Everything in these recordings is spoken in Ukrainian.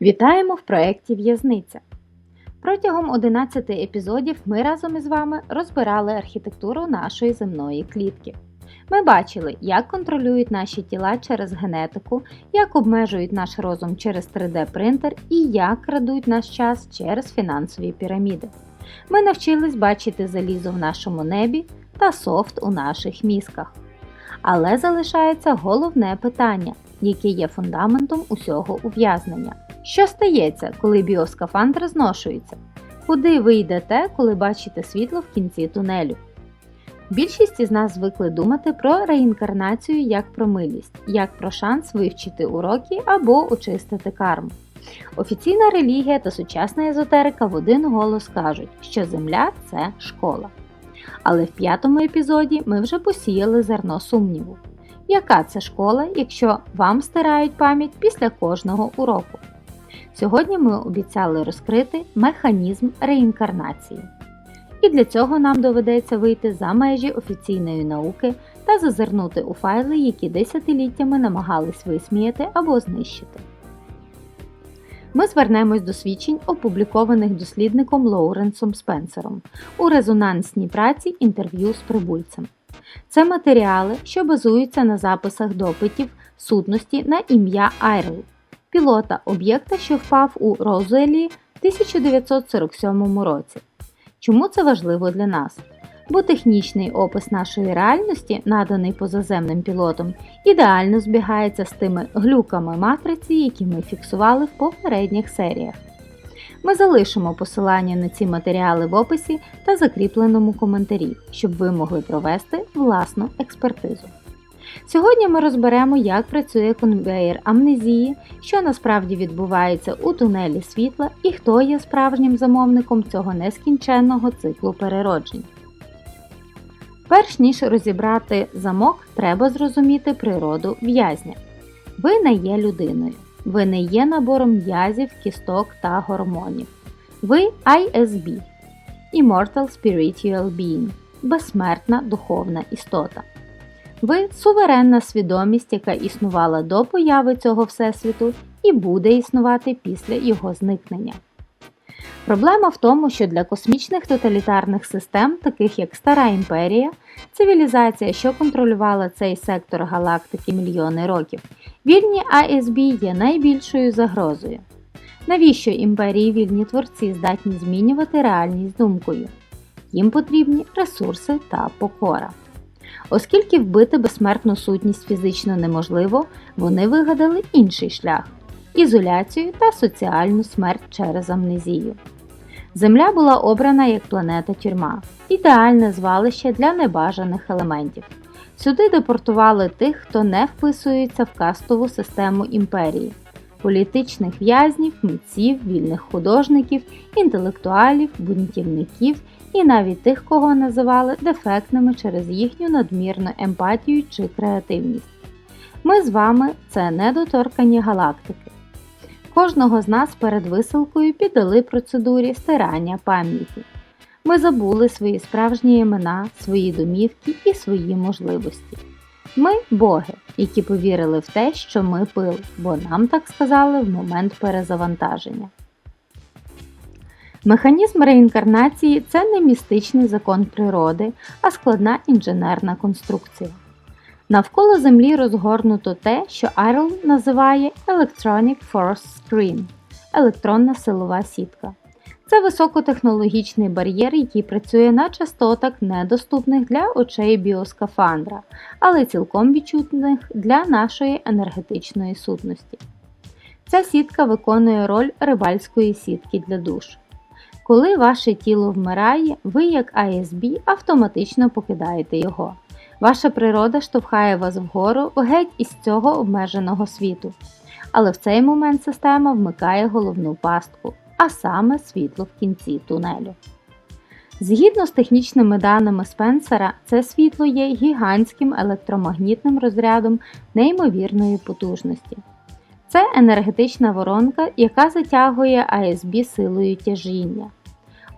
Вітаємо в проєкті В'язниця. Протягом 11 епізодів ми разом із вами розбирали архітектуру нашої земної клітки. Ми бачили, як контролюють наші тіла через генетику, як обмежують наш розум через 3D-принтер і як крадуть наш час через фінансові піраміди. Ми навчились бачити залізо в нашому небі та софт у наших мізках. Але залишається головне питання, яке є фундаментом усього ув'язнення. Що стається, коли біоскафандр зношується? Куди ви йдете, коли бачите світло в кінці тунелю? Більшість із нас звикли думати про реінкарнацію як про милість, як про шанс вивчити уроки або очистити карму. Офіційна релігія та сучасна езотерика в один голос кажуть, що Земля це школа. Але в п'ятому епізоді ми вже посіяли зерно сумніву. Яка це школа, якщо вам стирають пам'ять після кожного уроку? Сьогодні ми обіцяли розкрити механізм реінкарнації. І для цього нам доведеться вийти за межі офіційної науки та зазирнути у файли, які десятиліттями намагались висміяти або знищити. Ми звернемось до свідчень, опублікованих дослідником Лоуренсом Спенсером у резонансній праці інтерв'ю з прибульцем. Це матеріали, що базуються на записах допитів сутності на ім'я Айрл, пілота об'єкта, що впав у Розуелі в 1947 році. Чому це важливо для нас? Бо технічний опис нашої реальності, наданий позаземним пілотом, ідеально збігається з тими глюками матриці, які ми фіксували в попередніх серіях. Ми залишимо посилання на ці матеріали в описі та закріпленому коментарі, щоб ви могли провести власну експертизу. Сьогодні ми розберемо, як працює конвеєр амнезії, що насправді відбувається у тунелі світла і хто є справжнім замовником цього нескінченного циклу перероджень. Перш ніж розібрати замок, треба зрозуміти природу в'язня. Ви не є людиною. Ви не є набором м'язів, кісток та гормонів. Ви ISB Immortal Spiritual Being безсмертна духовна істота. Ви суверенна свідомість, яка існувала до появи цього Всесвіту і буде існувати після його зникнення. Проблема в тому, що для космічних тоталітарних систем, таких як Стара імперія, цивілізація, що контролювала цей сектор галактики мільйони років, вільні АСБ є найбільшою загрозою. Навіщо імперії вільні творці здатні змінювати реальність думкою? Їм потрібні ресурси та покора. Оскільки вбити безсмертну сутність фізично неможливо, вони вигадали інший шлях ізоляцію та соціальну смерть через амнезію. Земля була обрана як планета тюрма, ідеальне звалище для небажаних елементів. Сюди депортували тих, хто не вписується в кастову систему імперії, політичних в'язнів, митців, вільних художників, інтелектуалів, бунтівників і навіть тих, кого називали дефектними через їхню надмірну емпатію чи креативність. Ми з вами це недоторкані галактики. Кожного з нас перед висилкою піддали процедурі стирання пам'яті. Ми забули свої справжні імена, свої домівки і свої можливості. Ми боги, які повірили в те, що ми пил, бо нам так сказали в момент перезавантаження. Механізм реінкарнації це не містичний закон природи, а складна інженерна конструкція. Навколо Землі розгорнуто те, що Айрл називає Electronic Force Screen електронна силова сітка. Це високотехнологічний бар'єр, який працює на частотах, недоступних для очей біоскафандра, але цілком відчутних для нашої енергетичної сутності. Ця сітка виконує роль рибальської сітки для душ. Коли ваше тіло вмирає, ви, як ISB, автоматично покидаєте його. Ваша природа штовхає вас вгору геть із цього обмеженого світу. Але в цей момент система вмикає головну пастку, а саме світло в кінці тунелю. Згідно з технічними даними Спенсера, це світло є гігантським електромагнітним розрядом неймовірної потужності. Це енергетична воронка, яка затягує АСБ силою тяжіння.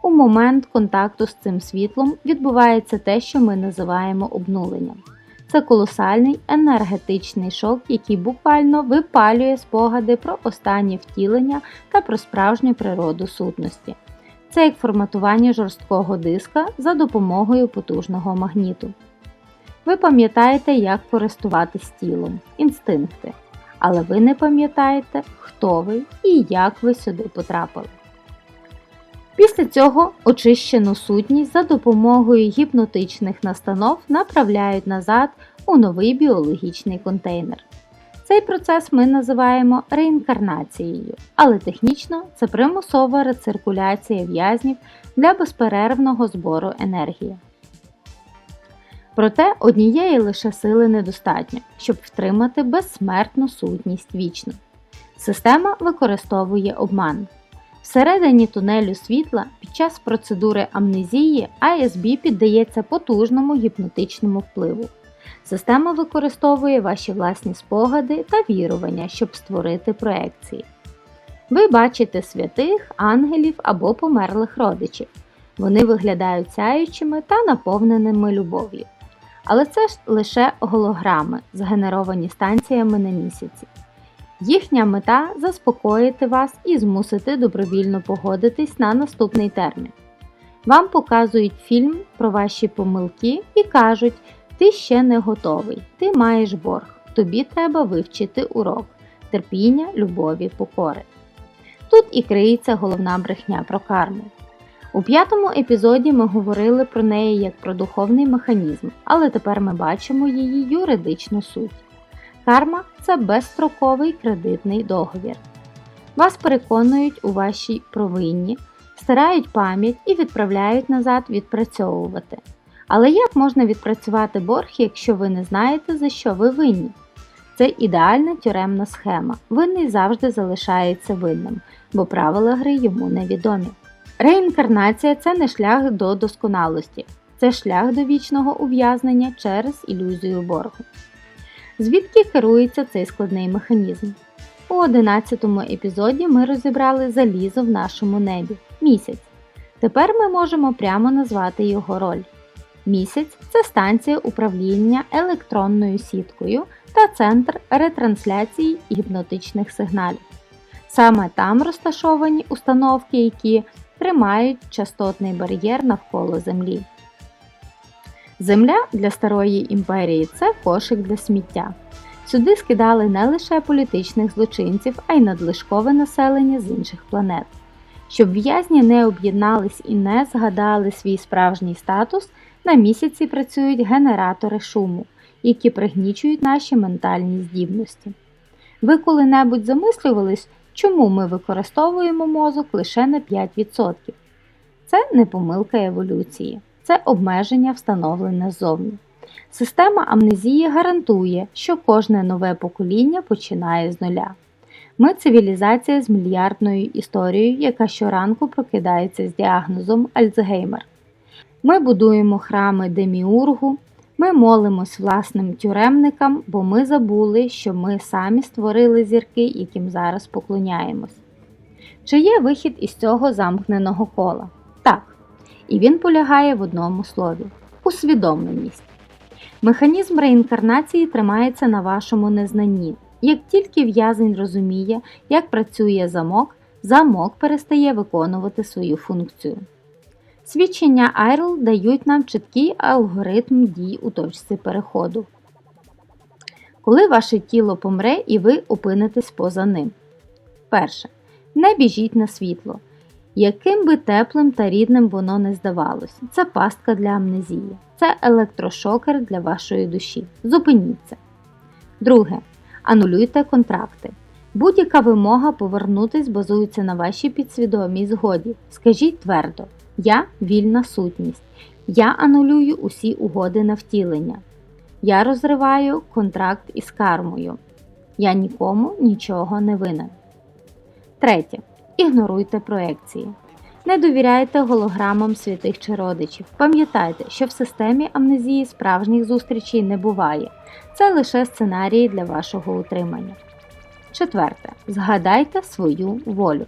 У момент контакту з цим світлом відбувається те, що ми називаємо обнуленням. Це колосальний енергетичний шок, який буквально випалює спогади про останнє втілення та про справжню природу сутності. Це як форматування жорсткого диска за допомогою потужного магніту. Ви пам'ятаєте, як користуватись тілом, інстинкти, але ви не пам'ятаєте, хто ви і як ви сюди потрапили. Після цього очищену сутність за допомогою гіпнотичних настанов направляють назад у новий біологічний контейнер. Цей процес ми називаємо реінкарнацією, але технічно це примусова рециркуляція в'язнів для безперервного збору енергії. Проте однієї лише сили недостатньо, щоб втримати безсмертну сутність вічно. Система використовує обман. Всередині тунелю світла під час процедури амнезії ISB піддається потужному гіпнотичному впливу. Система використовує ваші власні спогади та вірування, щоб створити проекції. Ви бачите святих, ангелів або померлих родичів. Вони виглядають сяючими та наповненими любов'ю. Але це ж лише голограми, згенеровані станціями на місяці. Їхня мета заспокоїти вас і змусити добровільно погодитись на наступний термін. Вам показують фільм про ваші помилки і кажуть, ти ще не готовий, ти маєш борг, тобі треба вивчити урок, терпіння, любові, покори. Тут і криється головна брехня про карму. У п'ятому епізоді ми говорили про неї як про духовний механізм, але тепер ми бачимо її юридичну суть. Карма це безстроковий кредитний договір. Вас переконують у вашій провинні, стирають пам'ять і відправляють назад відпрацьовувати. Але як можна відпрацювати борг, якщо ви не знаєте, за що ви винні? Це ідеальна тюремна схема. Винний завжди залишається винним, бо правила гри йому невідомі. Реінкарнація це не шлях до досконалості, це шлях до вічного ув'язнення через ілюзію боргу. Звідки керується цей складний механізм? У 11 епізоді ми розібрали залізо в нашому небі місяць. Тепер ми можемо прямо назвати його роль. Місяць це станція управління електронною сіткою та центр ретрансляції гіпнотичних сигналів. Саме там розташовані установки, які тримають частотний бар'єр навколо Землі. Земля для старої імперії це кошик для сміття. Сюди скидали не лише політичних злочинців, а й надлишкове населення з інших планет. Щоб в'язні не об'єднались і не згадали свій справжній статус, на місяці працюють генератори шуму, які пригнічують наші ментальні здібності. Ви коли-небудь замислювались, чому ми використовуємо мозок лише на 5%? Це не помилка еволюції, це обмеження, встановлене ззовні. Система амнезії гарантує, що кожне нове покоління починає з нуля. Ми цивілізація з мільярдною історією, яка щоранку прокидається з діагнозом Альцгеймер. Ми будуємо храми Деміургу, ми молимось власним тюремникам, бо ми забули, що ми самі створили зірки, яким зараз поклоняємось. Чи є вихід із цього замкненого кола? І він полягає в одному слові усвідомленість. Механізм реінкарнації тримається на вашому незнанні. Як тільки в'язень розуміє, як працює замок, замок перестає виконувати свою функцію. Свідчення IRL дають нам чіткий алгоритм дій у точці переходу. Коли ваше тіло помре і ви опинитесь поза ним. Перше. Не біжіть на світло. Яким би теплим та рідним воно не здавалось, це пастка для амнезії, це електрошокер для вашої душі. Зупиніться. Друге. Анулюйте контракти. Будь-яка вимога повернутись базується на вашій підсвідомій згоді. Скажіть твердо: Я вільна сутність. Я анулюю усі угоди на втілення. Я розриваю контракт із кармою. Я нікому нічого не винен. Третє. Ігноруйте проекції. Не довіряйте голограмам святих чи родичів. Пам'ятайте, що в системі амнезії справжніх зустрічей не буває. Це лише сценарії для вашого утримання. Четверте. Згадайте свою волю.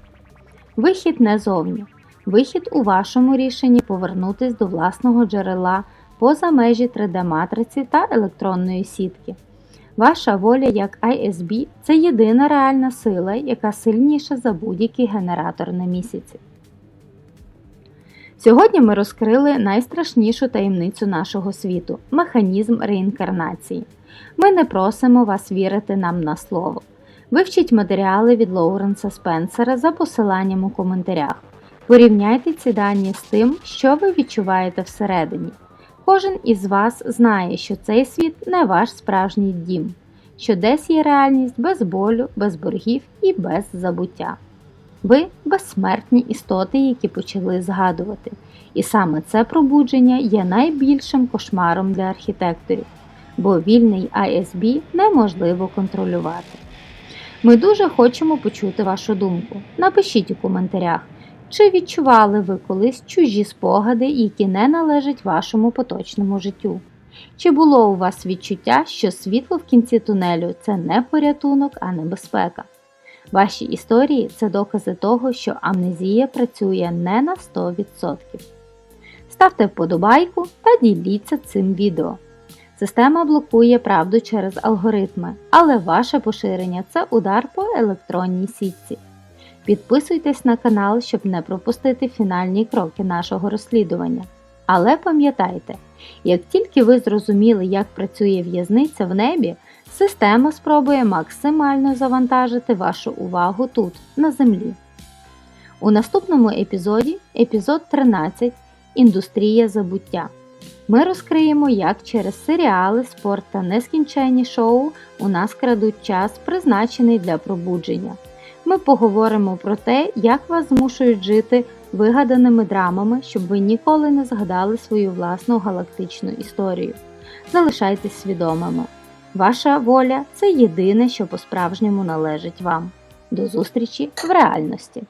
Вихід не зовні. Вихід у вашому рішенні повернутись до власного джерела поза межі 3D-матриці та електронної сітки. Ваша воля як ISB – це єдина реальна сила, яка сильніша за будь-який генератор на місяці. Сьогодні ми розкрили найстрашнішу таємницю нашого світу механізм реінкарнації. Ми не просимо вас вірити нам на слово. Вивчіть матеріали від Лоуренса Спенсера за посиланням у коментарях. Порівняйте ці дані з тим, що ви відчуваєте всередині. Кожен із вас знає, що цей світ не ваш справжній дім, що десь є реальність без болю, без боргів і без забуття. Ви безсмертні істоти, які почали згадувати, і саме це пробудження є найбільшим кошмаром для архітекторів, бо вільний ISB неможливо контролювати. Ми дуже хочемо почути вашу думку. Напишіть у коментарях, чи відчували ви колись чужі спогади, які не належать вашому поточному життю? Чи було у вас відчуття, що світло в кінці тунелю це не порятунок, а небезпека? Ваші історії це докази того, що амнезія працює не на 100%. Ставте вподобайку та діліться цим відео. Система блокує правду через алгоритми, але ваше поширення це удар по електронній сітці. Підписуйтесь на канал, щоб не пропустити фінальні кроки нашого розслідування. Але пам'ятайте, як тільки ви зрозуміли, як працює в'язниця в небі, система спробує максимально завантажити вашу увагу тут, на землі. У наступному епізоді, епізод 13 Індустрія забуття. Ми розкриємо, як через серіали, спорт та нескінченні шоу у нас крадуть час, призначений для пробудження. Ми поговоримо про те, як вас змушують жити вигаданими драмами, щоб ви ніколи не згадали свою власну галактичну історію. Залишайтесь свідомими. Ваша воля це єдине, що по-справжньому належить вам. До зустрічі в реальності!